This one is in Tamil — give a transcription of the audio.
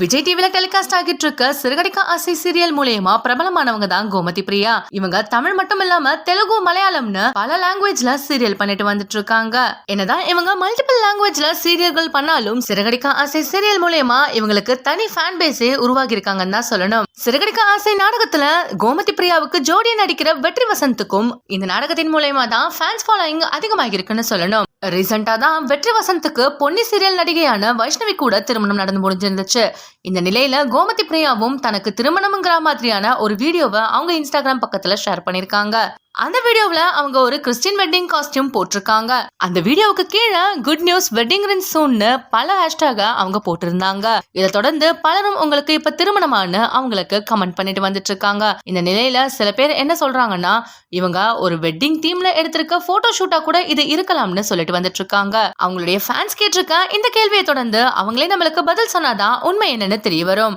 விஜய் டிவில டெலிகாஸ்ட் ஆகிட்டு இருக்க சிறுகடிக்க ஆசை சீரியல் மூலியமா பிரபலமானவங்க தான் கோமதி பிரியா. இவங்க தமிழ் மட்டும் இல்லாம தெலுங்கு மலையாளம்னு பல லாங்குவேஜ்ல சீரியல் பண்ணிட்டு வந்துட்டு இருக்காங்க. என்னதான் இவங்க மல்டிபிள் லாங்குவேஜ்ல சீரியல்கள் பண்ணாலும் சிறுகடிக்க ஆசை சீரியல் மூலியமா இவங்களுக்கு தனி ஃபேன் பேஸே உருவாகி இருக்காங்கன்னு தான் சொல்லணும். சிறுகடிக்க ஆசை நாடகத்துல கோமதி பிரியாவுக்கு ஜோடியா நடிக்கிற வெற்றி வசந்துக்கும் இந்த நாடகத்தின் மூலியமா தான் ஃபேன்ஸ் ஃபாலோயிங் அதிகமாகி இருக்குன்னு சொல்லணும் ரீசெண்டா தான் வெற்றி வசந்துக்கு பொன்னி சீரியல் நடிகையான வைஷ்ணவி கூட திருமணம் நடந்து முடிஞ்சிருந்துச்சு. இந்த நிலையில கோமதி பிரியாவும் தனக்கு திருமணம்ங்கிற மாதிரியான ஒரு வீடியோவை அவங்க இன்ஸ்டாகிராம் பக்கத்துல ஷேர் பண்ணிருக்காங்க. அந்த வீடியோவில் அவங்க ஒரு கிறிஸ்டின் வெட்டிங் காஸ்டியூம் போட்டிருக்காங்க. அந்த வீடியோவுக்கு கீழே குட் நியூஸ் வெட்டிங் ரின் சூன்னு பல ஹேஷ்டாக அவங்க போட்டிருந்தாங்க. இதை தொடர்ந்து பலரும் உங்களுக்கு இப்ப திருமணமானு அவங்களுக்கு கமெண்ட் பண்ணிட்டு வந்துட்டு இருக்காங்க இந்த நிலையில சில பேர் என்ன சொல்றாங்கன்னா இவங்க ஒரு வெட்டிங் தீம்ல எடுத்திருக்க போட்டோ ஷூட்டா கூட இது இருக்கலாம்னு சொல்லிட்டு வந்துட்டு இருக்காங்க அவங்களுடைய ஃபேன்ஸ் கேட்டிருக்க இந்த கேள்வியை தொடர்ந்து அவங்களே நம்மளுக்கு பதில் சொன்னாதான் உண்மை என்னன்னு தெரிய வரும்